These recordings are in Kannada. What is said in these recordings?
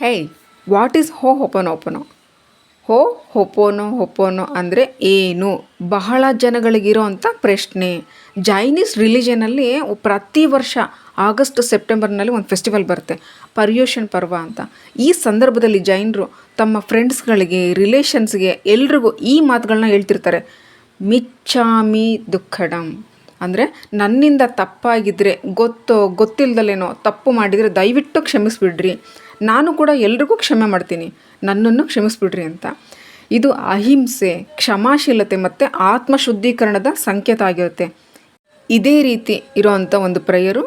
ಹೇ ವಾಟ್ ಈಸ್ ಹೋ ಹೊಪನೋಪನೋ ಹೊಪನೋ ಹೋ ಹೊಪೋನೋ ಹೊಪೋನೋ ಅಂದರೆ ಏನು? ಬಹಳ ಜನಗಳಿಗಿರೋ ಅಂಥ ಪ್ರಶ್ನೆ. ಜೈನೀಸ್ ರಿಲಿಜನಲ್ಲಿ ಪ್ರತಿ ವರ್ಷ ಆಗಸ್ಟ್, ಸೆಪ್ಟೆಂಬರ್ನಲ್ಲಿ ಒಂದು ಫೆಸ್ಟಿವಲ್ ಬರುತ್ತೆ ಪರ್ಯೂಷನ್ ಪರ್ವ ಅಂತ. ಈ ಸಂದರ್ಭದಲ್ಲಿ ಜೈನರು ತಮ್ಮ ಫ್ರೆಂಡ್ಸ್ಗಳಿಗೆ ರಿಲೇಷನ್ಸ್ಗೆ ಎಲ್ರಿಗೂ ಈ ಮಾತುಗಳನ್ನ ಹೇಳ್ತಿರ್ತಾರೆ. ಮಿಚ್ಚಾಮಿ ದುಃಖಡಂ. ಅಂದರೆ ನನ್ನಿಂದ ತಪ್ಪಾಗಿದ್ದರೆ ಗೊತ್ತೋ ಗೊತ್ತಿಲ್ದಲೇನೋ ತಪ್ಪು ಮಾಡಿದರೆ ದಯವಿಟ್ಟು ಕ್ಷಮಿಸ್ಬಿಡ್ರಿ. ನಾನು ಕೂಡ ಎಲ್ರಿಗೂ ಕ್ಷಮೆ ಮಾಡ್ತೀನಿ. ನನ್ನನ್ನು ಕ್ಷಮಿಸ್ಬಿಡ್ರಿ ಅಂತ. ಇದು ಅಹಿಂಸೆ, ಕ್ಷಮಾಶೀಲತೆ ಮತ್ತು ಆತ್ಮಶುದ್ಧೀಕರಣದ ಸಂಕೇತ ಆಗಿರುತ್ತೆ. ಇದೇ ರೀತಿ ಇರೋವಂಥ ಒಂದು ಪ್ರೇಯರು,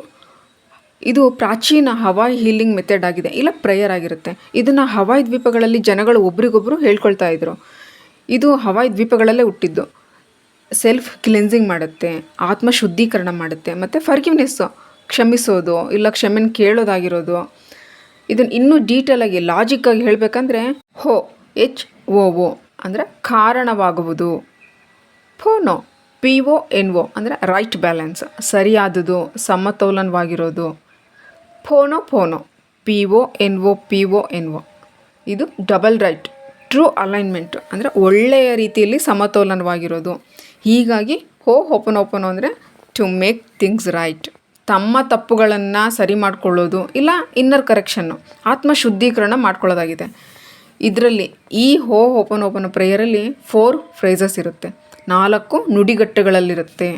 ಇದು ಪ್ರಾಚೀನ ಹವಾಯ್ ಹೀಲಿಂಗ್ ಮೆಥಡ್ ಆಗಿದೆ. ಇಲ್ಲ, ಪ್ರೇಯರ್ ಆಗಿರುತ್ತೆ. ಇದನ್ನು ಹವಾಯ್ ದ್ವೀಪಗಳಲ್ಲಿ ಜನಗಳು ಒಬ್ರಿಗೊಬ್ಬರು ಹೇಳ್ಕೊಳ್ತಾ ಇದ್ರು. ಇದು ಹವಾಯ್ ದ್ವೀಪಗಳಲ್ಲೇ ಹುಟ್ಟಿದ್ದು. ಸೆಲ್ಫ್ ಕ್ಲೆನ್ಸಿಂಗ್ ಮಾಡುತ್ತೆ, ಆತ್ಮ ಶುದ್ಧೀಕರಣ ಮಾಡುತ್ತೆ, ಮತ್ತು ಫರ್ಗಿವ್ನೆಸ್ಸು ಕ್ಷಮಿಸೋದು, ಇಲ್ಲ ಕ್ಷಮೆನ ಕೇಳೋದಾಗಿರೋದು. ಇದನ್ನು ಇನ್ನೂ ಡೀಟೇಲಾಗಿ ಲಾಜಿಕ್ಕಾಗಿ ಹೇಳಬೇಕಂದ್ರೆ, ಹೋ, ಎಚ್, ಓ ಓ, ಅಂದರೆ ಕಾರಣವಾಗುವುದು. ಫೋನೋ ಪಿ, ಓ, ಎನ್ ಒ ಅಂದರೆ ರೈಟ್ ಬ್ಯಾಲೆನ್ಸ್ ಸರಿಯಾದುದು, ಸಮತೋಲನವಾಗಿರೋದು. ಫೋನೋ ಫೋನೋ P O N O P, O, N O ಇದು ಡಬಲ್ ರೈಟ್ ಟ್ರೂ ಅಲೈನ್ಮೆಂಟ್ ಅಂದರೆ ಒಳ್ಳೆಯ ರೀತಿಯಲ್ಲಿ ಸಮತೋಲನವಾಗಿರೋದು. ಹೀಗಾಗಿ ಹೋ, ಓಪನ್ ಓಪನ್ ಅಂದರೆ ಟು ಮೇಕ್ ಥಿಂಗ್ಸ್ ರೈಟ್ ತಮ್ಮ ತಪ್ಪುಗಳನ್ನು ಸರಿ ಮಾಡಿಕೊಳ್ಳೋದು ಇಲ್ಲ ಇನ್ನರ್ ಕರೆಕ್ಷನ್ನು ಆತ್ಮ ಶುದ್ಧೀಕರಣ ಮಾಡ್ಕೊಳ್ಳೋದಾಗಿದೆ. ಇದರಲ್ಲಿ ಈ ಹೋ, ಓಪನ್ ಓಪನ್ ಪ್ರೇಯರಲ್ಲಿ ಫೋರ್ ಫ್ರೇಸಸ್ ಇರುತ್ತೆ. ನಾಲ್ಕು ನುಡಿಗಟ್ಟುಗಳಲ್ಲಿರುತ್ತೆ.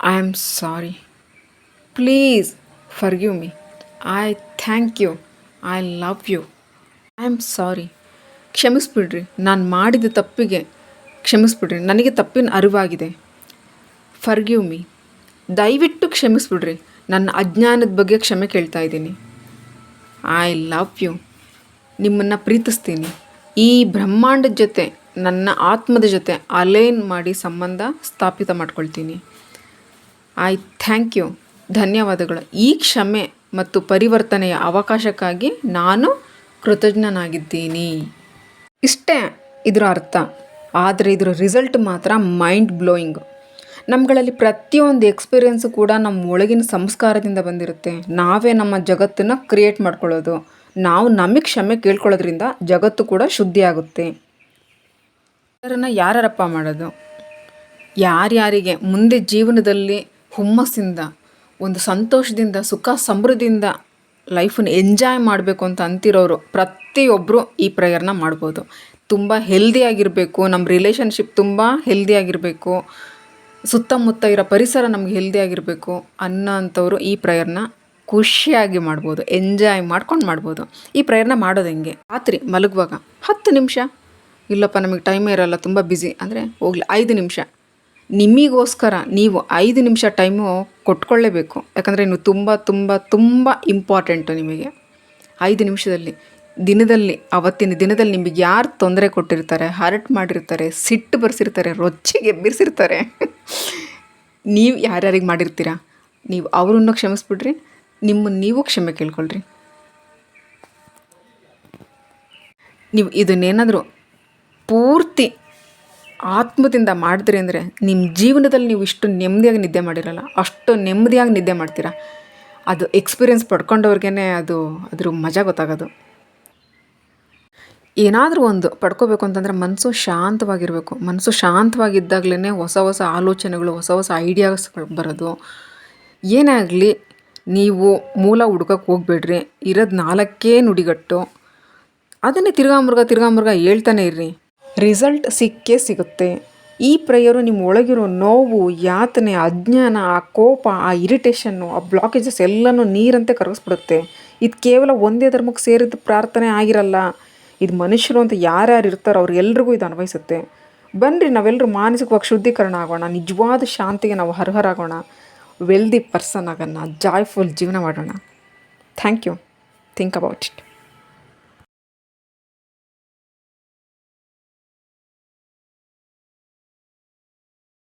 I am sorry please you me I thank you I love you I am sorry ಕ್ಷಮಿಸ್ಬಿಡ್ರಿ. ನಾನು ಮಾಡಿದ ತಪ್ಪಿಗೆ ಕ್ಷಮಿಸ್ಬಿಡ್ರಿ, ನನಗೆ ತಪ್ಪಿನ ಅರಿವಾಗಿದೆ. ಫರ್ಗಿವ್ ಮೀ, ದಯವಿಟ್ಟು ಕ್ಷಮಿಸ್ಬಿಡ್ರಿ, ನನ್ನ ಅಜ್ಞಾನದ ಬಗ್ಗೆ ಕ್ಷಮೆ ಕೇಳ್ತಾ ಇದ್ದೀನಿ. ಐ ಲವ್ ಯು, ನಿಮ್ಮನ್ನು ಪ್ರೀತಿಸ್ತೀನಿ. ಈ ಬ್ರಹ್ಮಾಂಡದ ಜೊತೆ, ನನ್ನ ಆತ್ಮದ ಜೊತೆ ಅಲೈನ್ ಮಾಡಿ ಸಂಬಂಧ ಸ್ಥಾಪಿತ ಮಾಡ್ಕೊಳ್ತೀನಿ. ಐ ಥ್ಯಾಂಕ್ ಯು, ಧನ್ಯವಾದಗಳು. ಈ ಕ್ಷಮೆ ಮತ್ತು ಪರಿವರ್ತನೆಯ ಅವಕಾಶಕ್ಕಾಗಿ ನಾನು ಕೃತಜ್ಞನಾಗಿದ್ದೀನಿ. ಇಷ್ಟೇ ಇದರ ಅರ್ಥ. ಆದರೆ ಇದರ ರಿಸಲ್ಟ್ ಮಾತ್ರ ಮೈಂಡ್ ಬ್ಲೋಯಿಂಗ್ ನಮ್ಮಗಳಲ್ಲಿ ಪ್ರತಿಯೊಂದು ಎಕ್ಸ್ಪೀರಿಯೆನ್ಸು ಕೂಡ ನಮ್ಮ ಒಳಗಿನ ಸಂಸ್ಕಾರದಿಂದ ಬಂದಿರುತ್ತೆ. ನಾವೇ ನಮ್ಮ ಜಗತ್ತನ್ನು ಕ್ರಿಯೇಟ್ ಮಾಡ್ಕೊಳ್ಳೋದು. ನಾವು ನಮಗೆ ಕ್ಷಮೆ ಕೇಳ್ಕೊಳ್ಳೋದ್ರಿಂದ ಜಗತ್ತು ಕೂಡ ಶುದ್ಧಿ ಆಗುತ್ತೆ. ಅದರನ್ನು ಯಾರಪ್ಪ ಮಾಡೋದು? ಯಾರ್ಯಾರಿಗೆ ಮುಂದೆ ಜೀವನದಲ್ಲಿ ಹುಮ್ಮಸ್ಸಿಂದ, ಒಂದು ಸಂತೋಷದಿಂದ, ಸುಖ ಸಮೃದ್ಧಿಯಿಂದ ಲೈಫನ್ನು ಎಂಜಾಯ್ ಮಾಡಬೇಕು ಅಂತ ಅಂತಿರೋರು ಪ್ರತಿಯೊಬ್ಬರು ಈ ಪ್ರೇಯರ್ನ ಮಾಡ್ಬೋದು. ತುಂಬ ಹೆಲ್ದಿಯಾಗಿರಬೇಕು ನಮ್ಮ ರಿಲೇಷನ್ಶಿಪ್ ತುಂಬ ಹೆಲ್ದಿಯಾಗಿರಬೇಕು ಸುತ್ತಮುತ್ತ ಇರೋ ಪರಿಸರ ನಮ್ಗೆ ಹೆಲ್ದಿಯಾಗಿರಬೇಕು ಅನ್ನೋ ಅಂಥವ್ರು ಈ ಪ್ರೇಯರ್ನ ಖುಷಿಯಾಗಿ ಮಾಡ್ಬೋದು ಎಂಜಾಯ್ ಮಾಡ್ಕೊಂಡು ಮಾಡ್ಬೋದು. ಈ ಪ್ರಯರ್ನ ಮಾಡೋದು ಹೆಂಗೆ? ರಾತ್ರಿ ಮಲಗುವಾಗ ಹತ್ತು ನಿಮಿಷ. ಇಲ್ಲಪ್ಪ, ನಮಗೆ ಟೈಮೇ ಇರೋಲ್ಲ, ತುಂಬ ಬ್ಯುಸಿ ಅಂದರೆ ಹೋಗ್ಲಿ, ಐದು ನಿಮಿಷ. ನಿಮಗೋಸ್ಕರ ನೀವು ಐದು ನಿಮಿಷ ಟೈಮು ಕೊಟ್ಕೊಳ್ಳೇಬೇಕು ಯಾಕಂದರೆ ನೀವು ತುಂಬ ತುಂಬ ತುಂಬ ಇಂಪಾರ್ಟೆಂಟು ನಿಮಗೆ. ಐದು ನಿಮಿಷದಲ್ಲಿ ದಿನದಲ್ಲಿ, ಅವತ್ತಿನ ದಿನದಲ್ಲಿ ನಿಮಗೆ ಯಾರು ತೊಂದರೆ ಕೊಟ್ಟಿರ್ತಾರೆ, ಹರ್ಟ್ ಮಾಡಿರ್ತಾರೆ, ಸಿಟ್ಟು ಬರ್ಸಿರ್ತಾರೆ, ರೊಚ್ಚಿಗೆ ಎಬ್ಬಿರ್ಸಿರ್ತಾರೆ ನೀವು ಯಾರ್ಯಾರಿಗೆ ಮಾಡಿರ್ತೀರ? ನೀವು ಅವರನ್ನು ಕ್ಷಮಿಸ್ಬಿಡ್ರಿ ನಿಮ್ಮನ್ನು ನೀವು ಕ್ಷಮೆ ಕೇಳ್ಕೊಳ್ರಿ. ನೀವು ಇದನ್ನೇನಾದರೂ ಪೂರ್ತಿ ಆತ್ಮದಿಂದ ಮಾಡಿದ್ರಿ ಅಂದರೆ ನಿಮ್ಮ ಜೀವನದಲ್ಲಿ ನೀವು ಇಷ್ಟು ನೆಮ್ಮದಿಯಾಗಿ ನಿದ್ದೆ ಮಾಡಿರಲ್ಲ, ಅಷ್ಟು ನೆಮ್ಮದಿಯಾಗಿ ನಿದ್ದೆ ಮಾಡ್ತೀರಾ? ಅದು ಎಕ್ಸ್ಪೀರಿಯೆನ್ಸ್ ಪಡ್ಕೊಂಡವ್ರಿಗೇ ಅದು, ಅದ್ರ ಮಜಾ ಗೊತ್ತಾಗೋದು. ಏನಾದರೂ ಒಂದು ಪಡ್ಕೋಬೇಕು ಅಂತಂದರೆ ಮನಸ್ಸು ಶಾಂತವಾಗಿರಬೇಕು. ಮನಸ್ಸು ಶಾಂತವಾಗಿದ್ದಾಗಲೇ ಹೊಸ ಹೊಸ ಆಲೋಚನೆಗಳು, ಹೊಸ ಹೊಸ ಐಡಿಯಾಸ್ಗಳು ಬರೋದು. ಏನೇ ಆಗಲಿ, ನೀವು ಮೂಲ ಹುಡ್ಕಕ್ಕೆ ಹೋಗ್ಬೇಡ್ರಿ. ಇರೋದು ನಾಲ್ಕೇ ನುಡಿಗಟ್ಟು. ಅದನ್ನೇ ತಿರ್ಗಾ ಮೃಗ ತಿರ್ಗಾ ಮುರ್ಗ ಹೇಳ್ತಾನೆ ಇರ್ರಿ. ರಿಸಲ್ಟ್ ಸಿಕ್ಕೇ ಸಿಗುತ್ತೆ. ಈ ಪ್ರೇಯರು ನಿಮ್ಮ ಒಳಗಿರೋ ನೋವು, ಯಾತನೆ, ಅಜ್ಞಾನ, ಆ ಕೋಪ, ಆ ಇರಿಟೇಷನ್ನು ಆ ಬ್ಲಾಕೇಜಸ್ ಎಲ್ಲನೂ ನೀರಂತೆ ಕರಗಿಸ್ಬಿಡುತ್ತೆ. ಇದು ಕೇವಲ ಒಂದೇ ಧರ್ಮಕ್ಕೆ ಸೇರಿದ ಪ್ರಾರ್ಥನೆ ಆಗಿರಲ್ಲ. ಇದು ಮನುಷ್ಯರು ಅಂತ ಯಾರ್ಯಾರು ಇರ್ತಾರೋ ಅವ್ರಿಗೆಲ್ರಿಗೂ ಇದು ಅನ್ವಯಿಸುತ್ತೆ. ಬನ್ನಿರಿ ನಾವೆಲ್ಲರೂ ಮಾನಸಿಕವಾಗಿ ಶುದ್ಧೀಕರಣ ಆಗೋಣ, ನಿಜವಾದ ಶಾಂತಿಗೆ ನಾವು ಅರ್ಹರಾಗೋಣ. ವೆಲ್ದಿ ಪರ್ಸನ್ ಆಗೋಣ ಜಾಯ್ಫುಲ್ ಜೀವನ ಮಾಡೋಣ. Thank you think about it